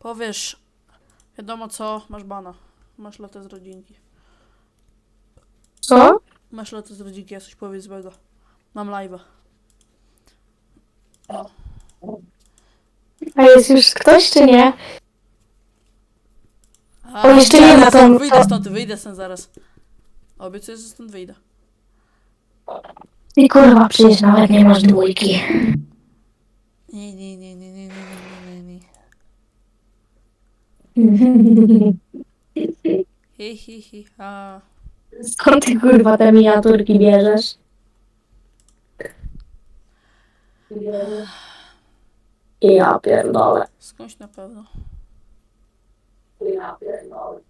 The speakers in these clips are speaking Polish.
Powiesz, wiadomo co, masz bana. Masz lotę z rodzinki. Co? Masz lotę z rodzinki, ja coś powiedz złego. Mam live'a. No. A jest już ktoś, czy nie? A, O, jeszcze wyjdę jedna stąd, tą- Wyjdę stąd, wyjdę stąd zaraz. Obiecuję, że stąd wyjdę. I kurwa, przecież nawet nie masz dwójki. Nie, nie, nie, nie, nie, nie, nie, Hi, hi, hi, ha. Skąd ty kurwa te miniaturki bierzesz? Ja pierdolę. Skądś na pewno. Ja pierdolę.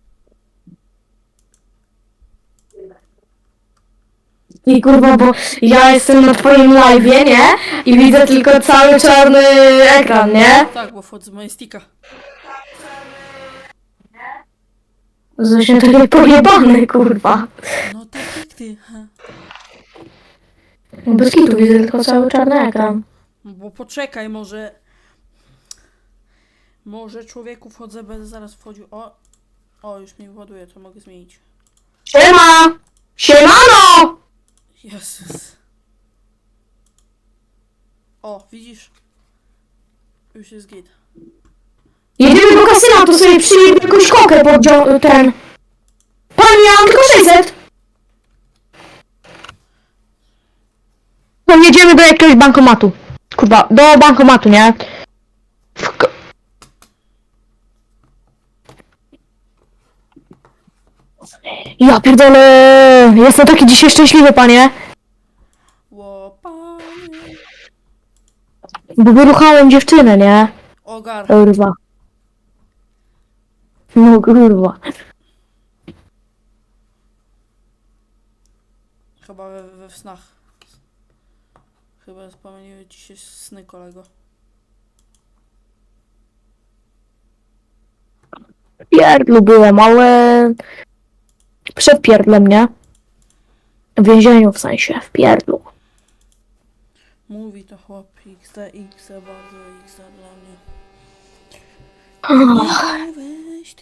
I kurwa, bo ja jestem na twoim live, nie? I widzę tylko cały czarny ekran, nie? Tak, bo wchodzę z mojej stika. Zresztą takie pojebane, kurwa. No tak jak ty. ha. Bez kitu widzę tylko cały czarny ekran. Bo poczekaj, może... Może człowieku wchodzę, będę zaraz wchodził. O! O, już mi ładuje, to mogę zmienić. Siema! Siemano! Jezus. O, widzisz? Już jest git. Jedziemy do kasyna, to sobie przyjdę jakąś kokę pod dzio- ten. Panie, ja mam tylko 600. No jedziemy do jakiegoś bankomatu. Kurwa, do bankomatu, nie? W Ja pierdolę, jestem taki dzisiaj szczęśliwy, panie. Łopanie. Bo wyruchałem dziewczynę, nie? Ogar. Kurwa. No kurwa. Chyba we, we snach. Chyba pomyliły ci się sny, kolego. W pierdlu byłem, ale... Przed pierdlem, nie? W więzieniu w sensie, w pierdlu. Mówi to chłop XD, XD, bardzo XD dla mnie.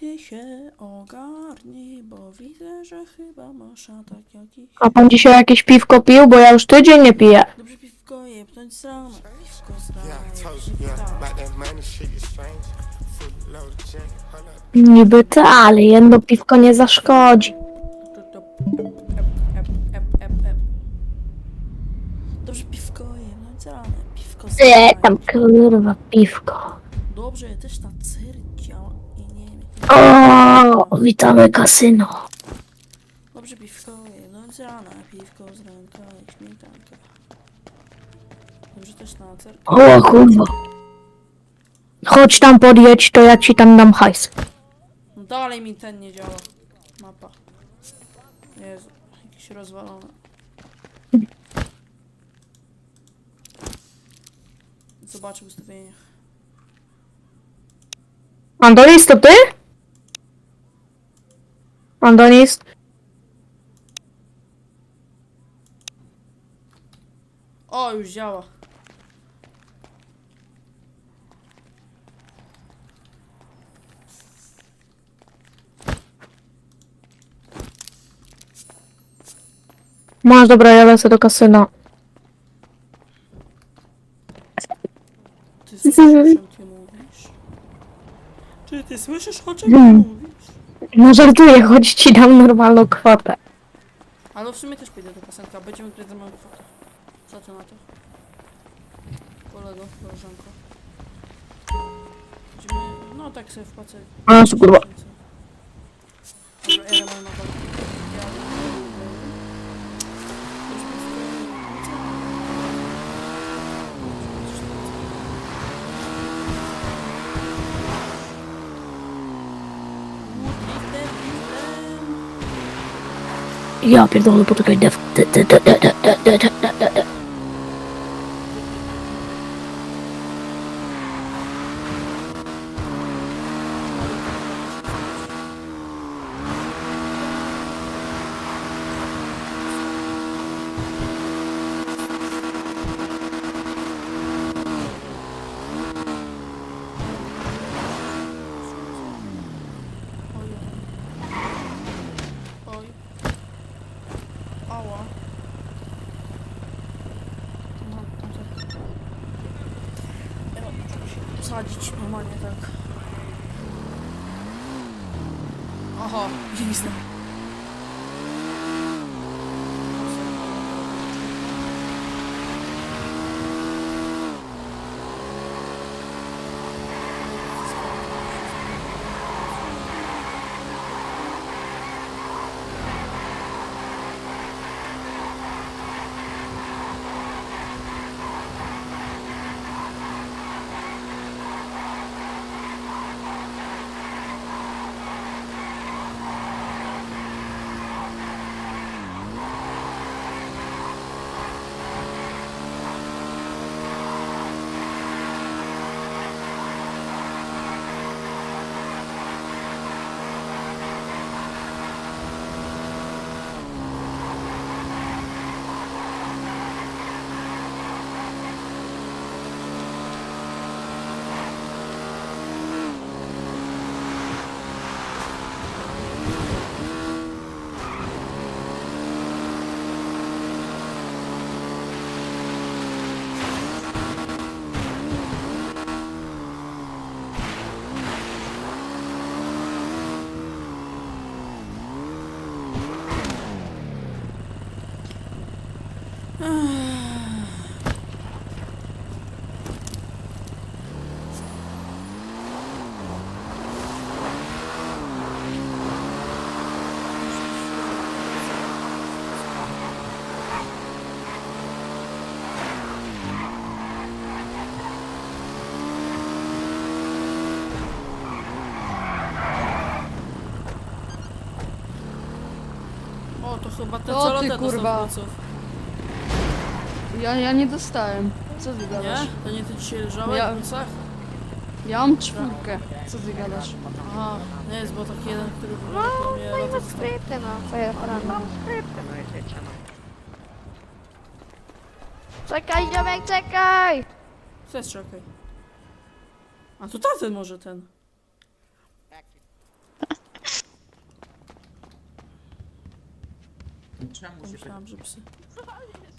Ty się ogarnij, bo widzę, że chyba masz atak jakiś. A pan dzisiaj jakieś piwko pił? Bo ja już tydzień nie piję. Dobrze piwko je, pnąć z rana, piwko z Yeah, I rana, told you, yeah, about that money shit is strange. Full load of gin, hold up. Niby ta, ale jedno piwko nie zaszkodzi. To, to, ep, ep, ep, ep, ep. Dobrze piwko je, pnąć z rana, piwko z E, tam kurwa piwko. Dobrze, też na O, witamy kasyno. Dobrze piwko je, no z rana, piwko z ranka, śmietanka. Dobrze też na cerkę. O kurwa. Chodź tam podjedź, to ja ci tam dam hajs. No dalej mi ten nie działa. Mapa. Jezu, jakieś rozwalone. Zobaczę w ustawieniach. Andonis, to ty? Andonis? O, już działa. Masz, dobra, ja lecę do kasyna. Ty słyszysz, o czym mówisz? Czy ty słyszysz, o czym Hmm. mówisz? No żartuję, choć ci dam normalną kwotę. Ale w sumie też pójdę do kasenka, będziemy grać za moją kwotę. Co ty na to? Kolego, koleżanko. Będziemy, no tak sobie wpłacę. A, co kurwa. Dobra, ja mam na Ja pierdolę, poczekaj, def... wsadzić normalnie tak. Widzieliście. O, to chyba te O, co ty lotę kurwa. Ja, ja nie dostałem. Co ty gadasz? Nie? To nie ty dzisiaj leżałeś Ja- w plecach? Ja mam czwórkę. Co ty gadasz? Aha, nie jest, bo taki jeden, który No, mnie no i ma skrypty, no. Co ja poradzę? Mam skrypty, no i no. Czekaj, ziomek, czekaj! Co jest, czekaj. A to tamten może ten. Czemu się tak... Myślałam, że psy.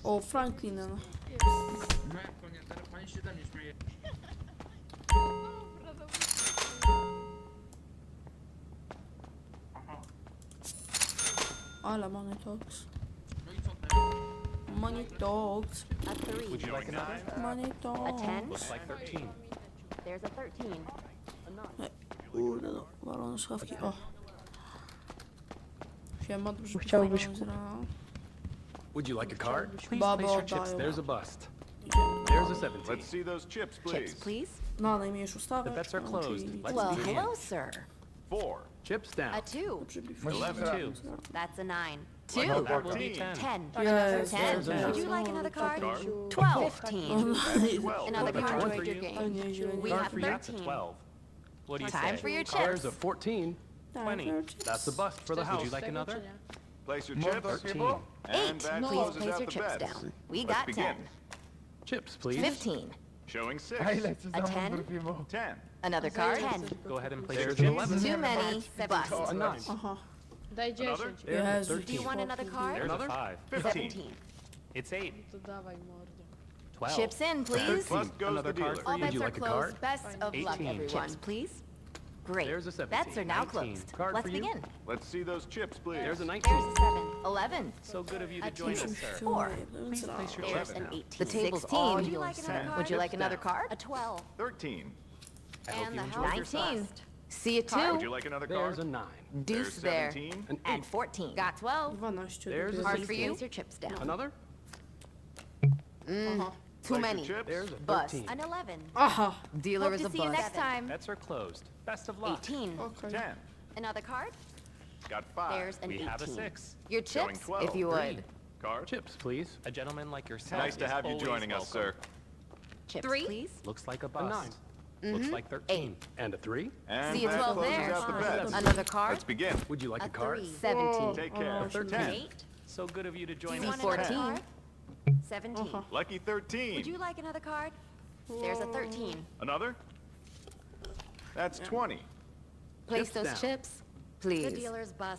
O, Franklin. no. No jak to nie, teraz pani się ze mnie śmieje. Aha, Ale money talks. no i co teraz? Money talks. A three. Would you like a nine? Money A talks. ten. Looks like 13. There's a thirteen. A nine. Kurde, no. Walone szafki. O. Siema, dobrze Chciałbyś powiedziałem. Would you like a card? Please place your chips. oddają. There's a bust. There's a 17. Let's see those chips, please. Chips, please. Na najmniejszą stawę. The bets are closed. Let's Well, begin. hello, sir. Four. Chips down. A two. Eleven. Two. That's a nine. Two. about That will be 10. Ten. Yes, Ten. yes, Would you like another card? Card. Twelve. Fifteen. Twelve. Another That's one card. for you. Ale nie, nie, We nie. have for you. That's a 13. 12. What do you Time say? for your There's chips. a 14. 20. That's a bust for the house. Would you like another? Place your chips. 13. And Eight. that Please closes place out your the chips bets. down. We Let's got begin. ten. Chips, please. Fifteen. Showing six. A ten. Ten. Another card. Ten. Go ahead and place There's your chips. 11. Too many. Bust. A 9. Aha. Daj Another? 10. There's Jezu, Do you 13. want another card? There's a Another? 5. Fifteen. Seventeen. It's 8. To dawaj mordo. 12. Chips in, please. Plus goes Another the card dealer. for All you. Would bets you are like a card? closed. Best of luck, 18. everyone. Chips, please. Great. There's a 17. Bets are now 19. closed. Card Let's for you. begin. Let's see those chips, please. There's a There's 19. a seven. Eleven. So good of you to A join two. us, sir. Four. Please place your There's an eighteen. The table's Sixteen. all Would you yours, like another sir. card? Would you like Chips another down. card? A twelve. Thirteen. I hope And you the enjoyed your stuff. Nineteen. See a Would you two. like another There's card? a 9. Deuce There's there. seventeen. An 8. And fourteen. Got twelve. 12. There's a Hard Please for you. Place your chips down. Another? Aha. Too Like many. chips? There's a Bust. An 11. Oh, Dealer Hope is to a see you next time. Bets are closed. Best of luck. 18. okay. Ten. Another card? Got five. There's an We have a six. Your chips, if you would. Card. Chips, please. A gentleman like yourself. Nice to have you always joining us, sir. Chips, Three. please. Looks like a bust. nine. Mm-hmm. Looks like 13. Eight. And a three? And See you 12 there. the bets. Another card? Let's begin. Would you like a, A card? Seventeen. Take care. Thirteen. So good of you to join us. 14. 17. Uh-huh. Lucky 13. Would you like another card? There's a 13. Another? That's 20. Place Chips those down. chips, please. The dealer's bus.